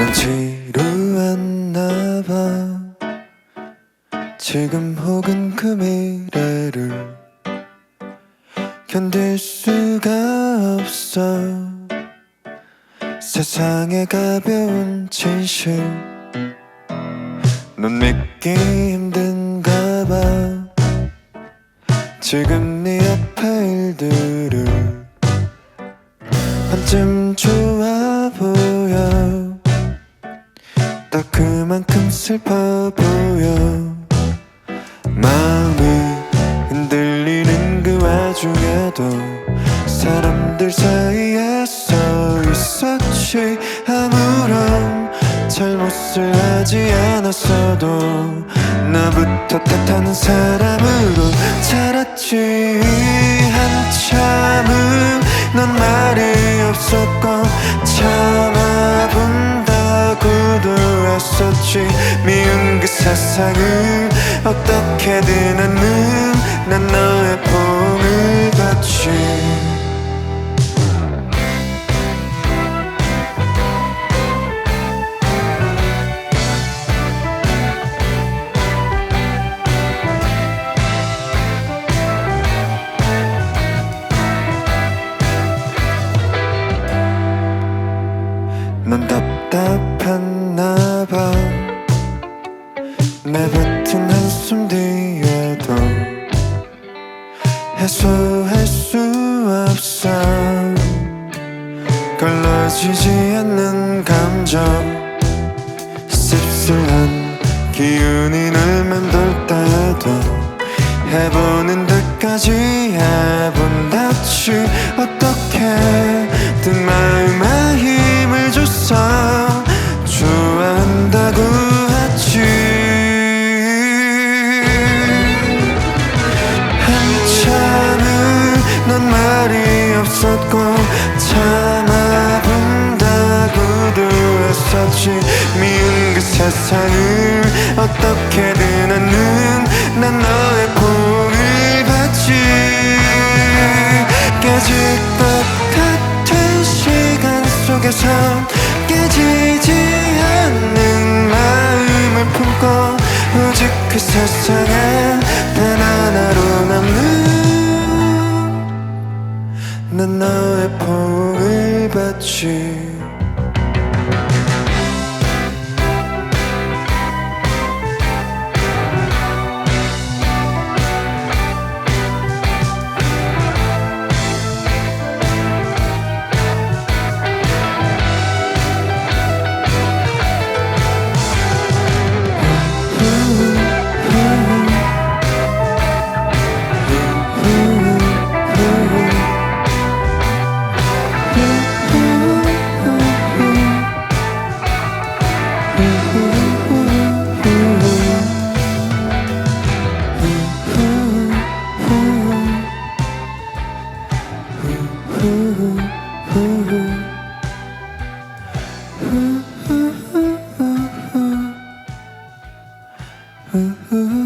난 지루했나 봐. 지금 혹은 그 미래를 견딜 수가 없어. 세상의 가벼운 진실. 넌 믿기 힘든가 봐. 지금 네 앞에 일들을 한쯤 좋 또 그만큼 슬퍼 보여. 마음이 흔들리는 그 와중에도 사람들 사이에 서 있었지. 아무런 잘못을 하지 않았어도 나부터 탓하는 사람으로 자랐지. 한참은 넌 말이 없었고 참 했었지 미운 그 세상을 어떻게든 나는 난 너의 봄을 받지. 넌 답답했나 뒤에도 해소할 수 없어. 걸러지지 않는 감정. 씁쓸한 기운이 널 맴돌 때도 해보는 듯까지 해본다치 어떻게 넌 말이 없었고 참아본다고도 했었지. 미운 그 세상을 어떻게든 나는 난 너의 공을 받지. 깨질 것 같은 시간 속에서 깨지지 않는 마음을 품고 오직 그 세상에 난 너의 포옹을 받지 Ooh, ooh,